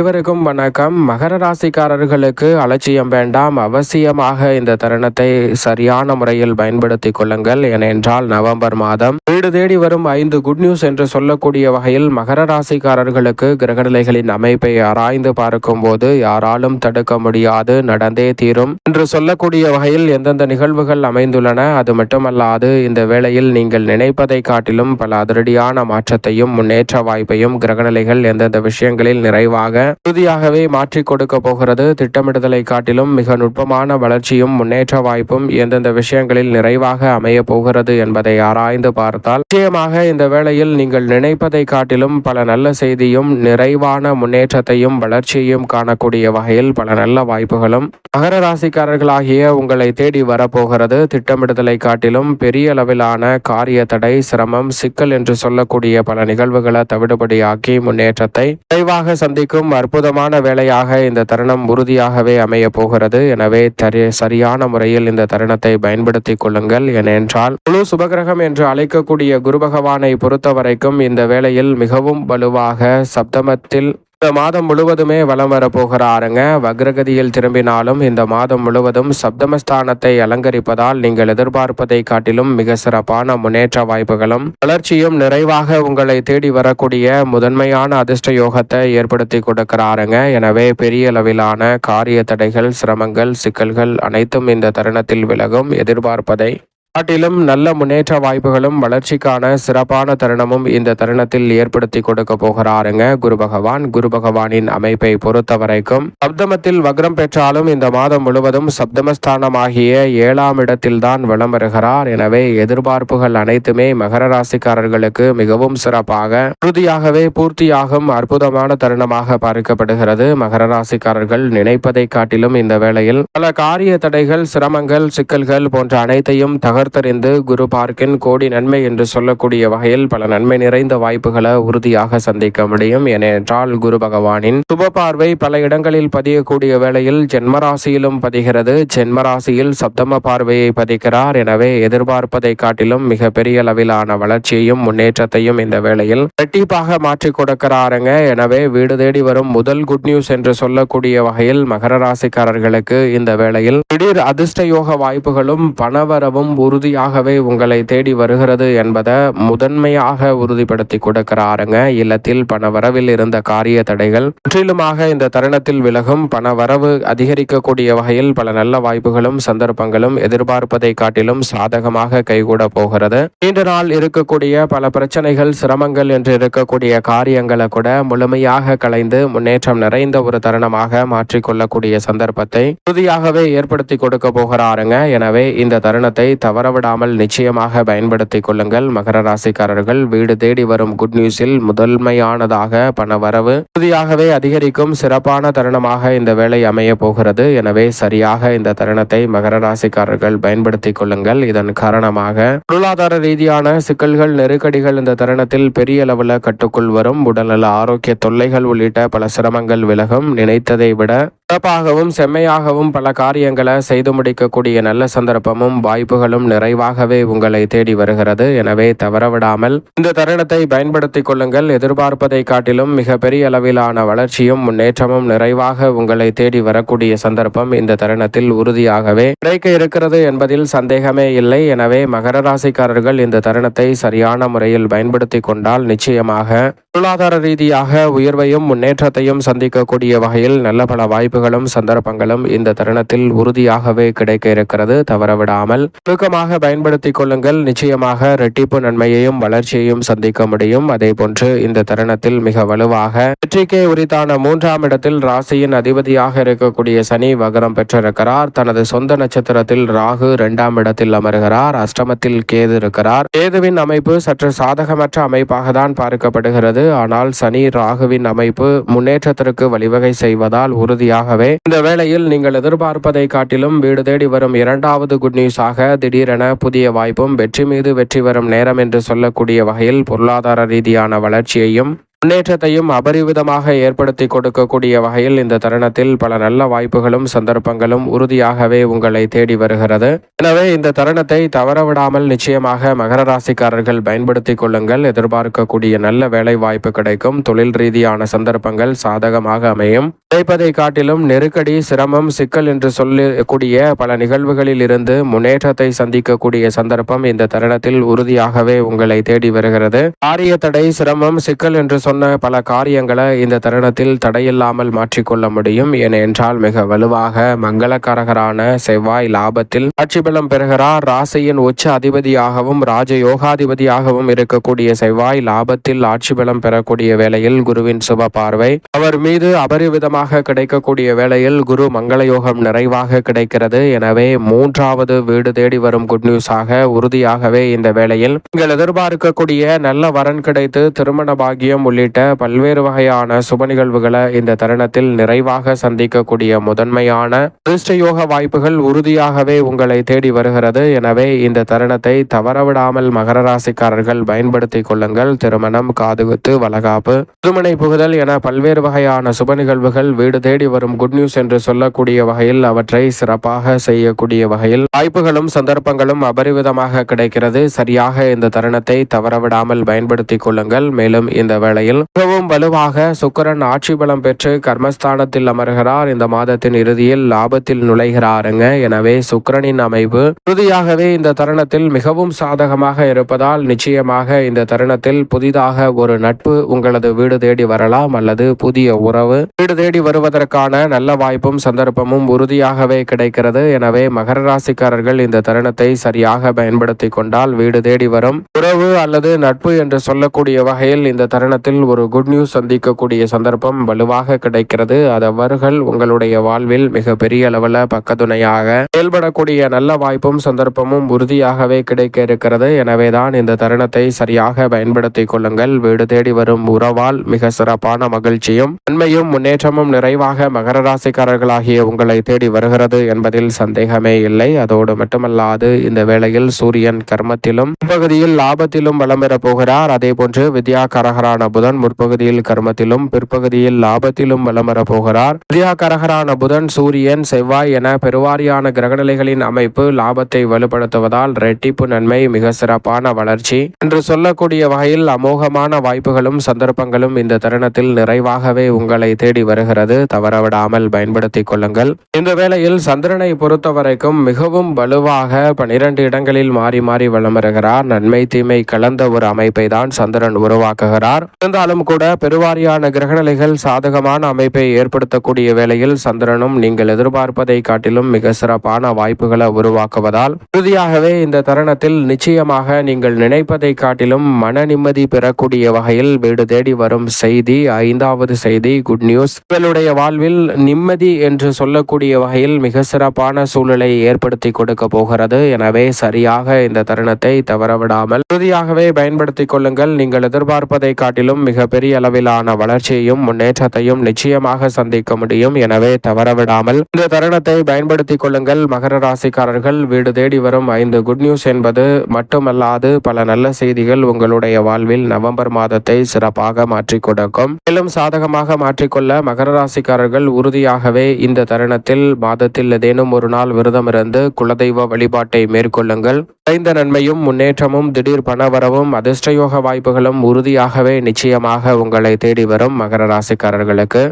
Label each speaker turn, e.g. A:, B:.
A: இவருக்கும் வணக்கம். மகர ராசிக்காரர்களுக்கு அலட்சியம் வேண்டாம். அவசியமாக இந்த தருணத்தை சரியான முறையில் பயன்படுத்திக் கொள்ளுங்கள். ஏனென்றால் நவம்பர் மாதம் வீடு தேடி வரும் ஐந்து குட் நியூஸ் என்று சொல்லக்கூடிய வகையில் மகர ராசிக்காரர்களுக்கு கிரகநிலைகளின் அமைப்பை ஆராய்ந்து பார்க்கும் போது யாராலும் தடுக்க முடியாது நடந்தே தீரும் என்று சொல்லக்கூடிய வகையில் எந்தெந்த நிகழ்வுகள் அமைந்துள்ளன அது மட்டுமல்லாது இந்த வேளையில் நீங்கள் நினைப்பதை காட்டிலும் பல அதிரடியான மாற்றத்தையும் முன்னேற்ற வாய்ப்பையும் கிரகநிலைகள் எந்தெந்த விஷயங்களில் நிறைவாக உறுதியாகவே மாற்றிக் கொடுக்க போகிறது. திட்டமிடுதலை காட்டிலும் மிக நுட்பமான வளர்ச்சியும் முன்னேற்ற வாய்ப்பும் எந்தெந்த விஷயங்களில் நிறைவாக அமைய போகிறது என்பதை ஆராய்ந்து பார்த்தால் நிச்சயமாக இந்த வேளையில் நீங்கள் நினைப்பதை காட்டிலும் பல நல்ல செய்தியும் நிறைவான முன்னேற்றத்தையும் வளர்ச்சியையும் காணக்கூடிய வகையில் பல நல்ல வாய்ப்புகளும் மகர ராசிக்காரர்களாகிய உங்களை தேடி வரப்போகிறது திட்டமிடுதலை காட்டிலும் பெரிய அளவிலான காரிய தடை சிரமம் சிக்கல் என்று சொல்லக்கூடிய பல நிகழ்வுகளை தவிடுபடியாக்கி முன்னேற்றத்தை விரைவாக சந்திக்கும் அற்புதமான வேலையாக இந்த தருணம் உறுதியாகவே அமைய போகிறது. எனவே தரி சரியான முறையில் இந்த தருணத்தை பயன்படுத்திக் கொள்ளுங்கள். ஏனென்றால் முழு சுபகிரகம் என்று அழைக்கக்கூடிய குரு பகவானை பொறுத்த வரைக்கும் இந்த வேளையில் மிகவும் வலுவாக சப்தமத்தில் இந்த மாதம் முழுவதுமே வலம் வரப்போகிறாருங்க. வக்ரகதியில் திரும்பினாலும் இந்த மாதம் முழுவதும் சப்தமஸ்தானத்தை அலங்கரிப்பதால் நீங்கள் எதிர்பார்ப்பதை காட்டிலும் மிக சிறப்பான முன்னேற்ற வாய்ப்புகளும் வளர்ச்சியும் நிறைவாக உங்களை தேடி வரக்கூடிய முதன்மையான அதிர்ஷ்ட யோகத்தை ஏற்படுத்தி கொடுக்கிறாருங்க. எனவே பெரிய அளவிலான காரிய தடைகள் சிரமங்கள் சிக்கல்கள் அனைத்தும் இந்த தருணத்தில் விலகும். எதிர்பார்ப்பதை நாட்டிலும் நல்ல முன்னேற்ற வாய்ப்புகளும் வளர்ச்சிக்கான சிறப்பான தருணமும் இந்த தருணத்தில் ஏற்படுத்தி கொடுக்க போகிறாருங்க. குரு பகவான் குரு பகவானின் அமைப்பை பொறுத்த வரைக்கும் சப்தமத்தில் வக்ரம் பெற்றாலும் இந்த மாதம் முழுவதும் சப்தமஸ்தானமாகிய ஏழாம் இடத்தில்தான் வலம் வருகிறார். எனவே எதிர்பார்ப்புகள் அனைத்துமே மகர ராசிக்காரர்களுக்கு மிகவும் சிறப்பாக உறுதியாகவே பூர்த்தியாகும் அற்புதமான தருணமாக பார்க்கப்படுகிறது. மகர ராசிக்காரர்கள் நினைப்பதை காட்டிலும் இந்த வேளையில் பல காரிய தடைகள் சிரமங்கள் சிக்கல்கள் போன்ற அனைத்தையும் தகர் உணர்த்தறிந்து குரு பார்க்கின் கோடி நன்மை என்று சொல்லக்கூடிய வகையில் பல நன்மை நிறைந்த வாய்ப்புகளை உறுதியாக சந்திக்க முடியும். ஏனென்றால் குரு பகவானின் சுப பார்வை பல இடங்களில் பதியக்கூடிய வேளையில் ஜென்மராசியிலும் பதிகிறது. ஜென்மராசியில் சப்தம பார்வையை பதிக்கிறார். எனவே எதிர்பார்ப்பதை காட்டிலும் மிக பெரிய அளவிலான வளர்ச்சியையும் முன்னேற்றத்தையும் இந்த வேளையில் இரட்டிப்பாக மாற்றிக் கொடுக்கிறாருங்க. எனவே வீடு தேடி வரும் முதல் குட் நியூஸ் என்று சொல்லக்கூடிய வகையில் மகர ராசிக்காரர்களுக்கு இந்த வேளையில் திடீர் அதிர்ஷ்ட யோக வாய்ப்புகளும் பணவரவும் உறுதியாகவே உங்களை தேடி வருகிறது என்பதை முதன்மையாக உறுதிப்படுத்தி கொடுக்கிறாருங்க. இல்லத்தில் பண வரவில் இருந்த காரிய தடைகள் முற்றிலுமாக இந்த தருணத்தில் விலகும். பண வரவு அதிகரிக்கக்கூடிய வகையில் பல நல்ல வாய்ப்புகளும் சந்தர்ப்பங்களும் எதிர்பார்ப்பதை காட்டிலும் சாதகமாக கைகூட போகிறது. நீண்ட நாள் இருக்கக்கூடிய பல பிரச்சனைகள் சிரமங்கள் என்று இருக்கக்கூடிய காரியங்களை கூட முழுமையாக கலைந்து முன்னேற்றம் நிறைந்த ஒரு தருணமாக மாற்றிக்கொள்ளக்கூடிய சந்தர்ப்பத்தை உறுதியாகவே ஏற்படுத்தி கொடுக்க போகிறாருங்க. எனவே இந்த தருணத்தை தவறவிடாமல் நிச்சயமாக பயன்படுத்தி கொள்ளுங்கள். மகர ராசிக்காரர்கள் வீடு தேடி வரும் குட் நியூஸில் முதன்மையானதாக பண வரவு உறுதியாகவே அதிகரிக்கும் சிறப்பான தருணமாக இந்த வேலை அமைய போகிறது. எனவே சரியாக இந்த தருணத்தை மகர ராசிக்காரர்கள் பயன்படுத்திக் கொள்ளுங்கள். இதன் காரணமாக பொருளாதார ரீதியான சிக்கல்கள் நெருக்கடிகள் இந்த தருணத்தில் பெரிய அளவில் கட்டுக்குள் வரும். உடல்நல ஆரோக்கிய தொல்லைகள் உள்ளிட்ட பல சிரமங்கள் விலகும். நினைத்ததை விட சிறப்பாகவும் செம்மையாகவும் பல காரியங்களை செய்து முடிக்கக்கூடிய நல்ல சந்தர்ப்பமும் வாய்ப்புகளும் நிறைவாகவே உங்களை தேடி வருகிறது. எனவே தவறவிடாமல் இந்த தருணத்தை பயன்படுத்திக் கொள்ளுங்கள். எதிர்பார்ப்பதை காட்டிலும் மிகப்பெரிய அளவிலான வளர்ச்சியும் முன்னேற்றமும் நிறைவாக உங்களை தேடி வரக்கூடிய சந்தர்ப்பம் இந்த தருணத்தில் உறுதியாகவே கிடைக்க இருக்கிறது என்பதில் சந்தேகமே இல்லை. எனவே மகர ராசிக்காரர்கள் இந்த தருணத்தை சரியான முறையில் பயன்படுத்தி கொண்டால் நிச்சயமாக பொருளாதார ரீதியாக உயர்வையும் முன்னேற்றத்தையும் சந்திக்கக்கூடிய வகையில் நல்ல பல வாய்ப்புகளும் சந்தர்ப்பங்களும் இந்த தருணத்தில் உறுதியாகவே கிடைக்க இருக்கிறது. தவறவிடாமல் நுணுக்கமாக பயன்படுத்திக் கொள்ளுங்கள். நிச்சயமாக ரெட்டிப்பு நன்மையையும் வளர்ச்சியையும் சந்திக்க முடியும். அதே போன்று இந்த தருணத்தில் மிக வலுவாக வெற்றிக்கே உரித்தான மூன்றாம் இடத்தில் ராசியின் அதிபதியாக இருக்கக்கூடிய சனி வகரம் பெற்றிருக்கிறார். தனது சொந்த நட்சத்திரத்தில் ராகு இரண்டாம் இடத்தில் அமர்கிறார். அஷ்டமத்தில் கேது இருக்கிறார். கேதுவின் அமைப்பு சற்று சாதகமற்ற அமைப்பாக தான் பார்க்கப்படுகிறது. ஆனால் சனி ராகுவின் அமைப்பு முன்னேற்றத்திற்கு வழிவகை செய்வதால் உறுதியாகவே இந்த வேளையில் நீங்கள் எதிர்பார்ப்பதை காட்டிலும் வீடு தேடி வரும் இரண்டாவது குட் நியூஸாக திடீரென புதிய வாய்ப்பும் வெற்றி மீது வெற்றி வரும் நேரம் என்று சொல்லக்கூடிய வகையில் பொருளாதார ரீதியான வளர்ச்சியையும் முன்னேற்றத்தையும் அபரிவிதமாக ஏற்படுத்தி கொடுக்கக்கூடிய வகையில் இந்த தருணத்தில் பல நல்ல வாய்ப்புகளும் சந்தர்ப்பங்களும் உறுதியாகவே உங்களை தேடி வருகிறது. எனவே இந்த தருணத்தை தவறவிடாமல் நிச்சயமாக மகர ராசிக்காரர்கள் பயன்படுத்தி கொள்ளுங்கள். எதிர்பார்க்கக்கூடிய நல்ல வேலை வாய்ப்பு கிடைக்கும். தொழில் ரீதியான சந்தர்ப்பங்கள் சாதகமாக அமையும். கிடைப்பதை காட்டிலும் நெருக்கடி சிரமம் சிக்கல் என்று சொல்லக்கூடிய பல நிகழ்வுகளில் இருந்து முன்னேற்றத்தை சந்திக்கக்கூடிய சந்தர்ப்பம் இந்த தருணத்தில் உறுதியாகவே உங்களை தேடி வருகிறது. காரிய தடை சிரமம் சிக்கல் என்று சொன்ன பல காரியங்களை இந்த தருணத்தில் தடையில்லாமல் மாற்றிக்கொள்ள முடியும். ஏனென்றால் மிக வலுவாக மங்களகரகரான செவ்வாய் லாபத்தில் ஆட்சி பலம் பெறுகிறார். ராசியின் உச்ச அதிபதியாகவும் ராஜ யோகாதிபதியாகவும் இருக்கக்கூடிய செவ்வாய் லாபத்தில் ஆட்சி பலம் பெறக்கூடிய வேளையில் குருவின் சுப பார்வை. அவர் மீது அபரிவிதமாக கிடைக்கக்கூடிய வேளையில் குரு மங்கள யோகம் நிறைவாக கிடைக்கிறது. எனவே மூன்றாவது வீடு தேடி வரும் குட் நியூஸாக உறுதியாகவே இந்த வேளையில் நீங்கள் எதிர்பார்க்கக்கூடிய நல்ல வரன் கிடைத்து திருமண பாகியம் உள்ளிட்ட பல்வேறு வகையான சுப நிகழ்வுகளை இந்த தருணத்தில் நிறைவாக சந்திக்கக்கூடிய முதன்மையான அதிர்ஷ்ட யோக வாய்ப்புகள் உறுதியாகவே உங்களை தேடி வருகிறது. எனவே இந்த தருணத்தை தவறவிடாமல் மகர ராசிக்காரர்கள் பயன்படுத்திக் கொள்ளுங்கள். திருமணம் காதுகுத்து வளகாப்பு திருமணை புகுதல் என பல்வேறு வகையான சுப நிகழ்வுகள் வீடு தேடி வரும் குட் நியூஸ் என்று சொல்லக்கூடிய வகையில் அவற்றை சிறப்பாக செய்யக்கூடிய வகையில் வாய்ப்புகளும் சந்தர்ப்பங்களும் அபரிவிதமாக கிடைக்கிறது. சரியாக இந்த தருணத்தை தவறவிடாமல் பயன்படுத்திக் கொள்ளுங்கள். மேலும் இந்த வேளையில் மிகவும் வலுவாக சுக்கிரன் ஆட்சி பலம் பெற்று கர்மஸ்தானத்தில் அமர்கிறார். இந்த மாதத்தின் இறுதியில் லாபத்தில் நுழைகிறாருங்க. எனவே சுக்கிரனின் அமைப்பு உறுதியாகவே இந்த தருணத்தில் மிகவும் சாதகமாக இருப்பதால் நிச்சயமாக இந்த தருணத்தில் புதிதாக ஒரு நட்பு உங்களது வீடு தேடி வரலாம். அல்லது புதிய உறவு வீடு தேடி வருவதற்கான நல்ல வாய்ப்பும் சந்தர்ப்பமும் உறுதியாகவே கிடைக்கிறது. எனவே மகர ராசிக்காரர்கள் இந்த தருணத்தை சரியாக பயன்படுத்தி கொண்டால் வீடு தேடி வரும். உறவு அல்லது நட்பு என்று சொல்லக்கூடிய வகையில் இந்த தருணத்தில் ஒரு குட் நியூஸ் சந்திக்கக்கூடிய சந்தர்ப்பம் வலுவாக கிடைக்கிறது. அது அவர்கள் உங்களுடைய வாழ்வில் மிக பெரிய அளவில் பக்கத்துணையாக செயல்படக்கூடிய நல்ல வாய்ப்பும் சந்தர்ப்பமும் உறுதியாகவே கிடைக்க இருக்கிறது. எனவேதான் இந்த தருணத்தை சரியாக பயன்படுத்திக் கொள்ளுங்கள். வீடு தேடி வரும் உறவால் மிக சிறப்பான மகிழ்ச்சியும் நன்மையும் முன்னேற்றமும் நிறைவாக மகர ராசிக்காரர்களாகிய உங்களை தேடி வருகிறது என்பதில் சந்தேகமே இல்லை. அதோடு மட்டுமல்லாது இந்த வேளையில் சூரியன் கர்மத்திலும் முற்பகுதியில் லாபத்திலும் வளம் பெறப் போகிறார். அதே போன்று வித்யாகரகரான புதன் முற்பகுதியில் கர்மத்திலும் பிற்பகுதியில் லாபத்திலும் வளம் பெறப் போகிறார். வித்யாகரகரான புதன் சூரியன் செவ்வாய் என பெருவாரியான கிரகநிலைகளின் அமைப்பு லாபத்தை வலுப்படுத்துவதால் ரெட்டிப்பு நன்மை மிக சிறப்பான வளர்ச்சி என்று சொல்லக்கூடிய வகையில் அமோகமான வாய்ப்புகளும் சந்தர்ப்பங்களும் இந்த தருணத்தில் நிறைவாகவே உங்களை தேடி வருகிறது. தவறவிடாமல் பயன்படுத்திக் கொள்ளுங்கள். இந்த வேளையில் சந்திரனை பொறுத்த வரைக்கும் மிகவும் வலுவாக பனிரெண்டு இடங்களில் மாறி மாறி வளம் வருகிறார் நன்மை தீமை கலந்த ஒரு அமைப்பை தான் சந்திரன் உருவாக்குகிறார். இருந்தாலும் கூட பெருவாரியான கிரகநிலைகள் சாதகமான அமைப்பை ஏற்படுத்தக்கூடிய வேளையில் சந்திரனும் நீங்கள் எதிர்பார்ப்பதை காட்டிலும் மிக சிறப்பான வாய்ப்புகளை உருவாக்குவதால் இறுதியாகவே இந்த தருணத்தில் நிச்சயமாக நீங்கள் நினைப்பதை காட்டிலும் மன நிம்மதி பெறக்கூடிய வகையில் வீடு தேடி வரும் செய்தி ஐந்தாவது செய்தி குட் நியூஸ் உங்களுடைய வாழ்வில் நிம்மதி என்று சொல்லக்கூடிய வகையில் மிக சிறப்பான சூழலை ஏற்படுத்தி கொடுக்க போகிறது. எனவே சரியாக இந்த தருணத்தை தவறவிடாமல் உறுதியாகவே பயன்படுத்திக் கொள்ளுங்கள். நீங்கள் எதிர்பார்ப்பதை காட்டிலும் மிக பெரிய அளவிலான வளர்ச்சியையும் முன்னேற்றத்தையும் நிச்சயமாக சந்திக்க முடியும். எனவே தவறவிடாமல் இந்த தருணத்தை பயன்படுத்திக் கொள்ளுங்கள். மகர ராசிக்காரர்கள் வீடு தேடி வரும் ஐந்து குட் நியூஸ் என்பது மட்டுமல்லாது பல நல்ல செய்திகள் உங்களுடைய வாழ்வில் நவம்பர் மாதத்தை சிறப்பாக மாற்றிக் கொடுக்கும். மேலும் சாதகமாக மாற்றிக்கொள்ள மகர ராசிக்காரர்கள் உறுதியாகவே இந்த தருணத்தில் மாதத்தில் ஏதேனும் ஒரு நாள் விரதம் இருந்து குலதெய்வ வழிபாட்டை மேற்கொள்ளுங்கள். குறைந்த நன்மையும் முன்னேற்றமும் திடீர் பணவரவும் அதிர்ஷ்டயோக வாய்ப்புகளும் உறுதியாகவே நிச்சயமாக உங்களை தேடி வரும் மகர ராசிக்காரர்களுக்கு.